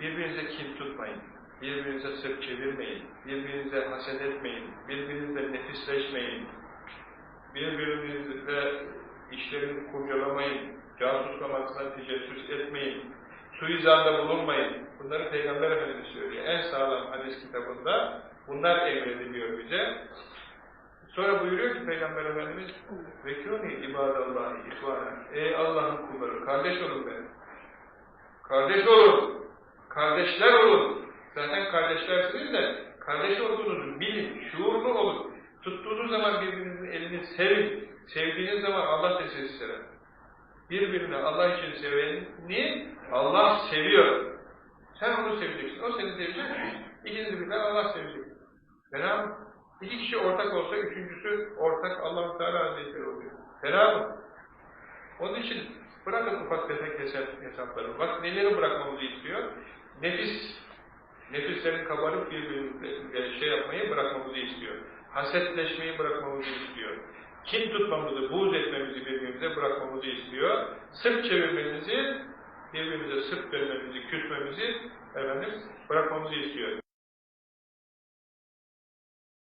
Birbirinize kin tutmayın. Birbirinize sırt çevirmeyin. Birbirinize haset etmeyin. Birbirinize nefisleşmeyin. Birbirinizle işlerini kurcalamayın. Casuslamakla tecessüs etmeyin. Suizanda bulunmayın. Bunları Peygamber Efendimiz söylüyor. En sağlam hadis kitabında bunlar emrediliyor bize. Sonra buyuruyor ki Peygamber Efendimiz Vekûni ibadallahi ihvana Ey Allah'ın kulları, kardeş olun benim. Kardeş olun. Kardeşler olun. Zaten kardeşlersiniz de kardeş olduğunuzu bilin, şuurlu olun. Tuttuğunuz zaman birbirinizin elini sevin. Sevdiğiniz zaman Allah da sever. Birbirini Allah için seveni Allah seviyor. Sen onu seveceksin, o seni sevecek. İkinizi birden Allah sevecek. Fena mı? İki kişi ortak olsa, üçüncüsü ortak Allah-u Teala Hazretleri oluyor. Fena mı? Onun için bırakın ufak tefek hesap, hesapları. Bak neleri bırakmamızı istiyor? Nefis, nefislerin kabarıp birbirine şey yapmayı bırakmamızı istiyor. Hasetleşmeyi bırakmamızı istiyor. Kin tutmamızı, buğz etmemizi birbirimize bırakmamızı istiyor. Sırt çevirmemizi, birbirimize sırt dönmemizi, küsmemizi efendim, bırakmamızı istiyor.